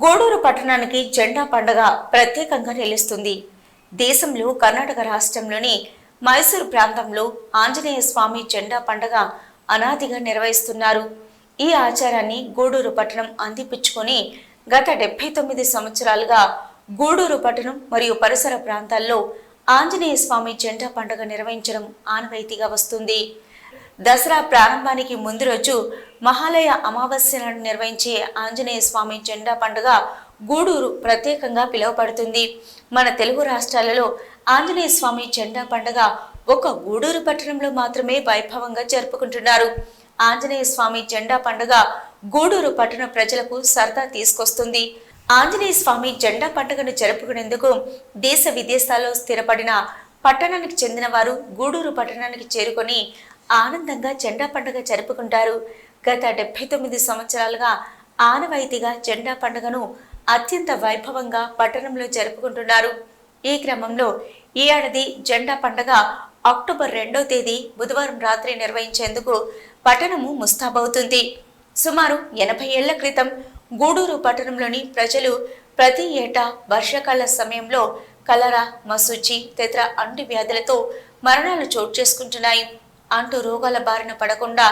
గూడూరు పట్టణానికి జెండా పండుగ ప్రత్యేకంగా నిలుస్తుంది. దేశంలో కర్ణాటక రాష్ట్రంలోని మైసూరు ప్రాంతంలో ఆంజనేయ స్వామి జెండా పండుగ అనాదిగా నిర్వహిస్తున్నారు. ఈ ఆచారాన్ని గూడూరు పట్టణం అందిపించుకొని గత డెబ్బై తొమ్మిది సంవత్సరాలుగా గూడూరు పట్టణం మరియు పరిసర ప్రాంతాల్లో ఆంజనేయ స్వామి జెండా పండుగ నిర్వహించడం ఆనవాయితీగా వస్తుంది. దసరా ప్రారంభానికి ముందు రోజు మహాలయ అమావాస్య నాడు నిర్వహించే ఆంజనేయ స్వామి జెండా పండుగ గూడూరు ప్రత్యేకంగా పిలువబడుతుంది. మన తెలుగు రాష్ట్రాలలో ఆంజనేయ స్వామి జెండా పండుగ ఒక గూడూరు పట్టణంలో మాత్రమే వైభవంగా జరుపుకుంటున్నారు. ఆంజనేయ స్వామి జెండా పండుగ గూడూరు పట్టణ ప్రజలకు సరదా తీసుకొస్తుంది. ఆంజనేయ స్వామి జెండా పండుగను జరుపుకునేందుకు దేశ విదేశాల్లో స్థిరపడిన పట్టణానికి చెందిన వారు గూడూరు పట్టణానికి చేరుకొని ఆనందంగా జెండా పండుగ జరుపుకుంటారు. గత డెబ్బై తొమ్మిది సంవత్సరాలుగా ఆనవాయితీగా జెండా పండుగను అత్యంత వైభవంగా పట్టణంలో జరుపుకుంటున్నారు. ఈ క్రమంలో ఈ ఏడాది జెండా పండుగ అక్టోబర్ రెండో తేదీ బుధవారం రాత్రి నిర్వహించేందుకు పట్టణము ముస్తాబవుతుంది. సుమారు ఎనభై ఏళ్ళ క్రితం గూడూరు పట్టణంలోని ప్రజలు ప్రతి ఏటా వర్షాకాల సమయంలో కలరా మసూచి తదితర అంటు వ్యాధులతో మరణాలు చోటు చేసుకుంటున్నాయి. అంటూ రోగాల బారిన పడకుండా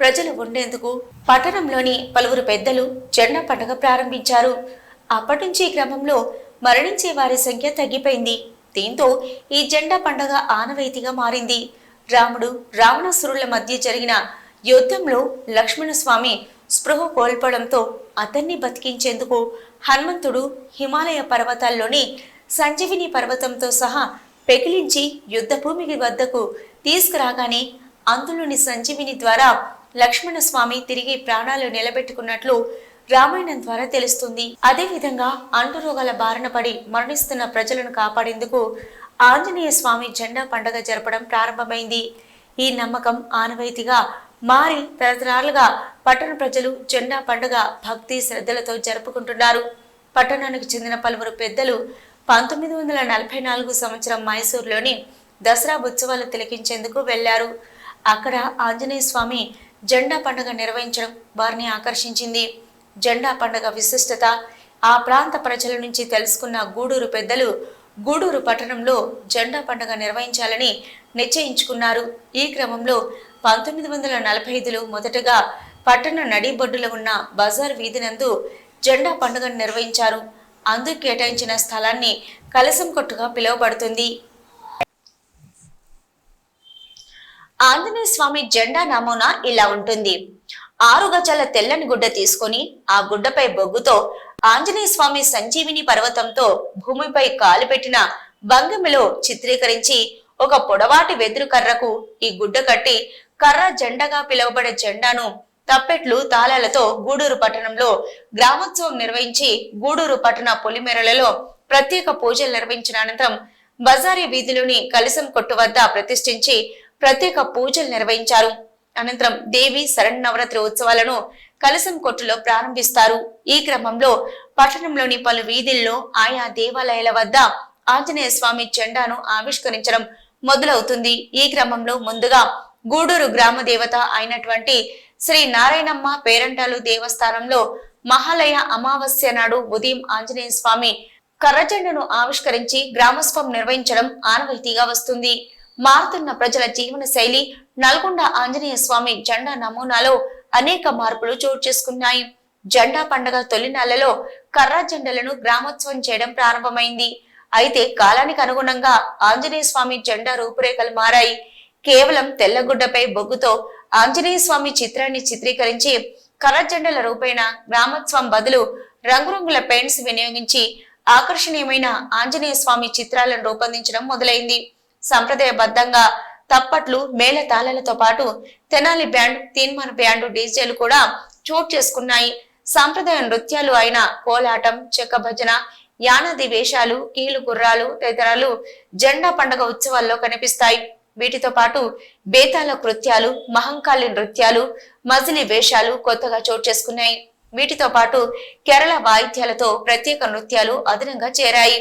ప్రజలు ఉండేందుకు పట్టణంలోని పలువురు పెద్దలు జెండా పండుగ ప్రారంభించారు. అప్పటి నుంచి ఈ క్రమంలో మరణించే వారి సంఖ్య తగ్గిపోయింది. దీంతో ఈ జెండా పండుగ ఆనవాయితీగా మారింది. రాముడు రావణాసురుల మధ్య జరిగిన యుద్ధంలో లక్ష్మణస్వామి స్పృహ కోల్పోవడంతో అతన్ని బతికించేందుకు హనుమంతుడు హిమాలయ పర్వతాల్లోని సంజీవిని పర్వతంతో సహా పెకిలించి యుద్ధభూమికి వద్దకు తీసుకురాగానే అందులోని సంజీవిని ద్వారా లక్ష్మణస్వామి తిరిగి ప్రాణాలు నిలబెట్టుకున్నట్లు రామాయణం ద్వారా తెలుస్తుంది. అదేవిధంగా అంటురోగాల బారిన పడి మరణిస్తున్న ప్రజలను కాపాడేందుకు ఆంజనేయ స్వామి జెండా పండగ జరపడం ప్రారంభమైంది. ఈ నమ్మకం ఆనవాయితీగా మారి తరతరాలుగా పట్టణ ప్రజలు జెండా పండుగ భక్తి శ్రద్ధలతో జరుపుకుంటున్నారు. పట్టణానికి చెందిన పలువురు పెద్దలు పంతొమ్మిది వందల నలభై నాలుగు సంవత్సరం మైసూరులోని దసరా ఉత్సవాలు తిలకించేందుకు వెళ్ళారు. అక్కడ ఆంజనేయ స్వామి జెండా పండుగ నిర్వహించడం వారిని ఆకర్షించింది. జెండా పండుగ విశిష్టత ఆ ప్రాంత ప్రజల నుంచి తెలుసుకున్న గూడూరు పెద్దలు గూడూరు పట్టణంలో జెండా పండుగ నిర్వహించాలని నిశ్చయించుకున్నారు. ఈ క్రమంలో పంతొమ్మిది వందల నలభై ఐదులో మొదటగా పట్టణ నడిబొడ్డులో ఉన్న బజార్ వీధినందు జెండా పండుగను నిర్వహించారు. అందుకు కేటాయించిన స్థలాన్ని కలసం కొట్టుగా పిలువబడుతుంది. ఆంజనేయ స్వామి జెండా నమూనా ఇలా ఉంటుంది. ఆరు గజాల తెల్లని గుడ్డ తీసుకొని ఆ గుడ్డపై బొగ్గుతో ఆంజనేయ స్వామి సంజీవిని పర్వతంతో భూమిపై కాలు పెట్టిన భంగిమలో చిత్రీకరించి ఒక పొడవాటి వెదురు కర్రకు ఈ గుడ్డ కట్టి కర్ర జెండగా పిలువబడే జెండాను తప్పెట్లు తాళాలతో గూడూరు పట్టణంలో గ్రామోత్సవం నిర్వహించి గూడూరు పట్టణ పొలిమేరలలో ప్రత్యేక పూజలు నిర్వహించిన అనంతరం బజారీ వీధిలోని కలిసం కొట్టు వద్ద ప్రతిష్ఠించి ప్రత్యేక పూజలు నిర్వహించారు. అనంతరం దేవి శరణ్ నవరాత్రి ఉత్సవాలను కలసం కొట్టులో ప్రారంభిస్తారు. ఈ క్రమంలో పట్టణంలోని పలు వీధుల్లో ఆయా దేవాలయాల వద్ద ఆంజనేయ స్వామి జెండాను ఆవిష్కరించడం మొదలవుతుంది. ఈ క్రమంలో ముందుగా గూడూరు గ్రామ దేవత అయినటువంటి శ్రీ నారాయణమ్మ పేరంటాలు దేవస్థానంలో మహాలయ అమావాస్య నాడు ఉదయం ఆంజనేయ స్వామి కర్రజెండను ఆవిష్కరించి గ్రామస్వం నిర్వహించడం ఆనవాయితీగా వస్తుంది. మారుతున్న ప్రజల జీవన శైలి నల్గొండ ఆంజనేయ స్వామి జెండా నమూనాలో అనేక మార్పులు చోటు చేసుకున్నాయి. జెండా పండగ తొలి నెలలో కర్ర జెండలను గ్రామోత్సవం చేయడం ప్రారంభమైంది. అయితే కాలానికి అనుగుణంగా ఆంజనేయ స్వామి జెండా రూపురేఖలు మారాయి. కేవలం తెల్లగుడ్డపై బొగ్గుతో ఆంజనేయ స్వామి చిత్రాన్ని చిత్రీకరించి కర్ర జెండల రూపేణ గ్రామోత్సవం బదులు రంగురంగుల పెయింట్స్ వినియోగించి ఆకర్షణీయమైన ఆంజనేయ స్వామి చిత్రాలను రూపొందించడం మొదలైంది. సంప్రదాయబద్ధంగా తప్పట్లు మేళతాళాలతో పాటు తెనాలి బ్యాండ్ తీన్మాన్ బ్యాండ్ డీజేలు కూడా చోటు చేసుకున్నాయి. సాంప్రదాయ నృత్యాలు అయిన కోలాటం చెక్క భజన యానాది వేషాలు కీలు గుర్రాలు తదితరాలు జెండా పండగ ఉత్సవాల్లో కనిపిస్తాయి. వీటితో పాటు బేతాల కృత్యాలు మహంకాళి నృత్యాలు మజిలీ వేషాలు కొత్తగా చోటు చేసుకున్నాయి. వీటితో పాటు కేరళ వాయిద్యాలతో ప్రత్యేక నృత్యాలు అదనంగా చేరాయి.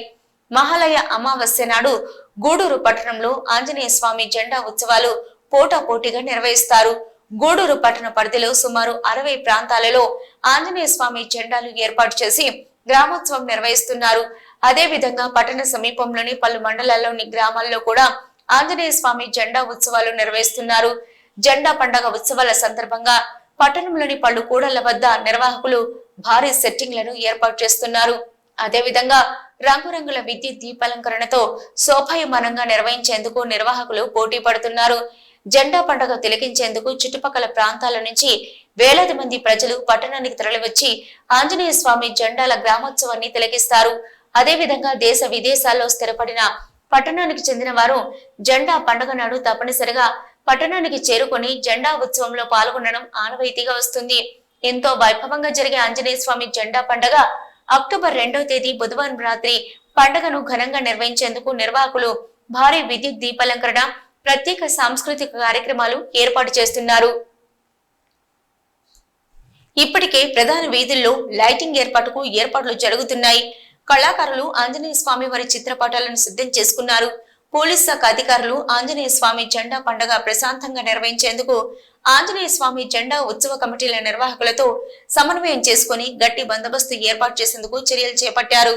మహాలయ అమావాస్య నాడు గూడూరు పట్టణంలో ఆంజనేయ స్వామి జెండా ఉత్సవాలు పోటాపోటీగా నిర్వహిస్తారు. గూడూరు పట్టణ పరిధిలో సుమారు అరవై ప్రాంతాలలో ఆంజనేయ స్వామి జెండాలు ఏర్పాటు చేసి గ్రామోత్సవం నిర్వహిస్తున్నారు. అదే విధంగా పట్టణ సమీపంలోని పలు మండలాల్లోని గ్రామాల్లో కూడా ఆంజనేయ స్వామి జెండా ఉత్సవాలు నిర్వహిస్తున్నారు. జెండా పండగ ఉత్సవాల సందర్భంగా పట్టణంలోని పలు కూడళ్ళ వద్ద నిర్వాహకులు భారీ సెట్టింగ్లను ఏర్పాటు చేస్తున్నారు. అదే విధంగా రంగురంగుల విద్యుత్ దీపాలంకరణతో శోభాయమానంగా నిర్వహించేందుకు నిర్వాహకులు పోటీ పడుతున్నారు. జెండా పండుగ తిలకించేందుకు చుట్టుపక్కల ప్రాంతాల నుంచి వేలాది మంది ప్రజలు పట్టణానికి తరలివచ్చి ఆంజనేయ స్వామి జెండాల గ్రామోత్సవాన్ని తిలకిస్తారు. అదే విధంగా దేశ విదేశాల్లో స్థిరపడిన పట్టణానికి చెందిన వారు జెండా పండుగ నాడు తప్పనిసరిగా పట్టణానికి చేరుకొని జెండా ఉత్సవంలో పాల్గొనడం ఆనవాయితీగా వస్తుంది. ఎంతో వైభవంగా జరిగే ఆంజనేయ స్వామి జెండా పండుగ అక్టోబర్ రెండవ తేదీ బుధవారం రాత్రి పండుగను ఘనంగా నిర్వహించేందుకు నిర్వాహకులు భారీ విద్యుత్ దీపాలంకరణ ప్రత్యేక సాంస్కృతిక కార్యక్రమాలు ఏర్పాటు చేస్తున్నారు. ఇప్పటికే ప్రధాన వీధుల్లో లైటింగ్ ఏర్పాటుకు ఏర్పాట్లు జరుగుతున్నాయి. కళాకారులు ఆంజనేయ స్వామి వారి చిత్రపటాలను సిద్ధం చేసుకున్నారు. పోలీస్ శాఖ అధికారులు ఆంజనేయ స్వామి జెండా పండుగ ప్రశాంతంగా నిర్వహించేందుకు ఆంజనేయ స్వామి జెండా ఉత్సవ కమిటీల నిర్వాహకులతో సమన్వయం చేసుకుని గట్టి బందోబస్తు ఏర్పాటు చేసేందుకు చర్యలు చేపట్టారు.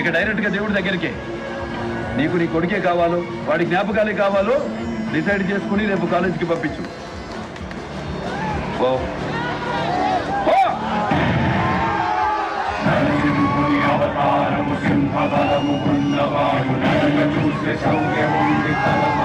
ఇక డైరెక్ట్గా దేవుడి దగ్గరికి. నీకు నీ కొడుకే కావాలో వాడి జ్ఞాపకాలే కావాలో డిసైడ్ చేసుకుని రేపు కాలేజీకి పంపించు. ఓ ఓ! తలము.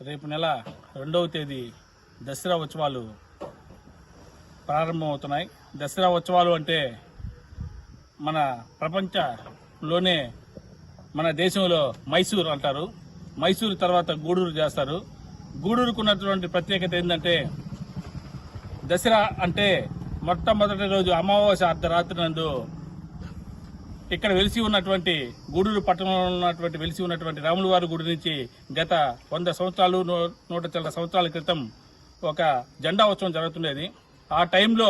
రేపు నెల రెండవ తేదీ దసరా ఉత్సవాలు ప్రారంభమవుతున్నాయి. దసరా ఉత్సవాలు అంటే మన ప్రపంచంలోనే మన దేశంలో మైసూర్ అంటారు. మైసూరు తర్వాత గూడూరు చేస్తారు. గూడూరుకు ఉన్నటువంటి ప్రత్యేకత ఏంటంటే దసరా అంటే మొట్టమొదటి రోజు అమావాస్య అర్ధరాత్రి నందు ఇక్కడ వెలిసి ఉన్నటువంటి గూడూరు పట్టణంలో ఉన్నటువంటి వెలిసి ఉన్నటువంటి రాములు వారి గుడి నుంచి గత వంద సంవత్సరాలు నూట చిల్లర సంవత్సరాల క్రితం ఒక జెండా ఉత్సవం జరుగుతుండేది. ఆ టైంలో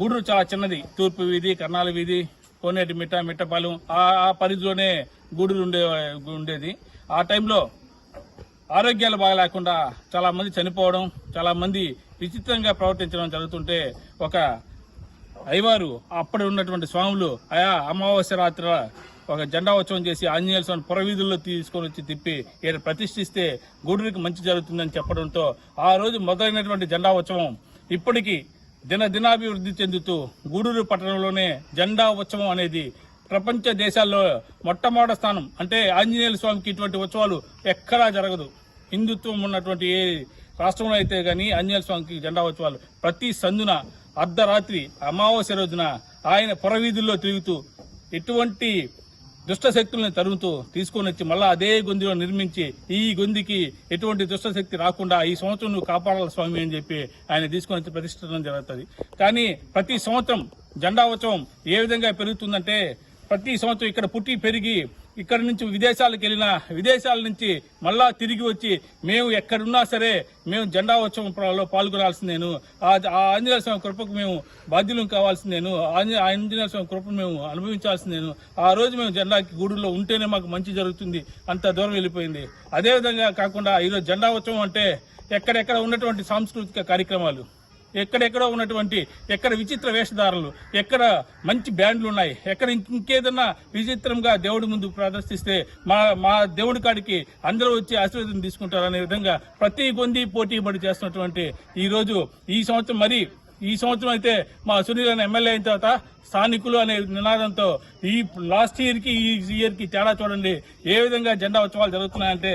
గూడూరు చాలా చిన్నది. తూర్పు వీధి కర్ణాల వీధి కోనేటి మిట్ట మిట్టపాలెం ఆ ఆ పరిధిలోనే గూడూరు ఉండే ఉండేది. ఆ టైంలో ఆరోగ్యాలు బాగా లేకుండా చాలామంది చనిపోవడం చాలామంది విచిత్రంగా ప్రవర్తించడం జరుగుతుంటే ఒక అయ్యవారు అప్పుడు ఉన్నటువంటి స్వాములు ఆయా అమావాస్య రాత్రి ఒక జెండా ఉత్సవం చేసి ఆంజనేయ స్వామి పురవీధుల్లో తీసుకొని వచ్చి తిప్పి ఈయన ప్రతిష్ఠిస్తే గూడూరికి మంచి జరుగుతుందని చెప్పడంతో ఆ రోజు మొదలైనటువంటి జెండా ఉత్సవం ఇప్పటికీ దిన దినాభివృద్ధి చెందుతూ గూడూరు పట్టణంలోనే జెండా ఉత్సవం అనేది ప్రపంచ దేశాల్లో మొట్టమొదటి స్థానం అంటే ఆంజనేయ స్వామికి ఇటువంటి ఉత్సవాలు ఎక్కడా జరగదు. హిందుత్వం ఉన్నటువంటి ఏ రాష్ట్రంలో అయితే కానీ ఆంజనేయ స్వామికి జెండా ఉత్సవాలు ప్రతి సందున అర్ధరాత్రి అమావాస్య రోజున ఆయన పురవీధుల్లో తిరుగుతూ ఎటువంటి దుష్ట తరుగుతూ తీసుకొని వచ్చి మళ్ళీ అదే గొంతులో నిర్మించి ఈ గొంతుకి ఎటువంటి దుష్ట శక్తి రాకుండా ఈ సంవత్సరం నువ్వు కాపాడాలి స్వామి అని చెప్పి ఆయన తీసుకొని వచ్చి ప్రతిష్ఠించడం జరుగుతుంది. కానీ ప్రతి సంవత్సరం జెండా ఉత్సవం ఏ విధంగా పెరుగుతుందంటే ప్రతి సంవత్సరం ఇక్కడ పుట్టి పెరిగి ఇక్కడ నుంచి విదేశాలకు వెళ్ళిన విదేశాల నుంచి మళ్ళా తిరిగి వచ్చి మేము ఎక్కడున్నా సరే మేము జెండా ఉత్సవంలో పాల్గొనాల్సిందేను ఆ ఆ ఆంజనేయ స్వామి కృపకు మేము బాధ్యులం కావాల్సిందేను ఆంజనేయ స్వామి కృపను మేము అనుభవించాల్సిందేను ఆ రోజు మేము జెండాకి గూడులో ఉంటేనే మాకు మంచి జరుగుతుంది. అంత దూరం వెళ్ళిపోయింది. అదేవిధంగా కాకుండా ఈరోజు జెండా ఉత్సవం అంటే ఎక్కడెక్కడ ఉన్నటువంటి సాంస్కృతిక కార్యక్రమాలు ఎక్కడెక్కడో ఉన్నటువంటి ఎక్కడ విచిత్ర వేషధారలు ఎక్కడ మంచి బ్యాండ్లు ఉన్నాయి ఎక్కడ ఇంకేదన్నా విచిత్రంగా దేవుడి ముందు ప్రదర్శిస్తే మా మా దేవుడి కాడికి అందరూ వచ్చి ఆశీర్వాదం తీసుకుంటారు అనే విధంగా ప్రతి పొంది పోటీ పడి చేస్తున్నటువంటి ఈరోజు ఈ సంవత్సరం మరి ఈ సంవత్సరం అయితే మా సునీల్ అనే ఎమ్మెల్యే అయిన తర్వాత స్థానికులు అనే నినాదంతో ఈ లాస్ట్ ఇయర్కి ఈ ఇయర్కి తేడా చూడండి ఏ విధంగా జెండా ఉత్సవాలు జరుగుతున్నాయంటే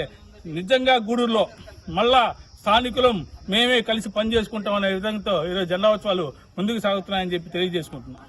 నిజంగా గూడూరులో మళ్ళా స్థానికులం మేమే కలిసి పనిచేసుకుంటాం అనే విధంగా ఈరోజు జెండా ఉత్సవాలు ముందుకు సాగుతున్నాయని చెప్పి తెలియజేసుకుంటున్నాం.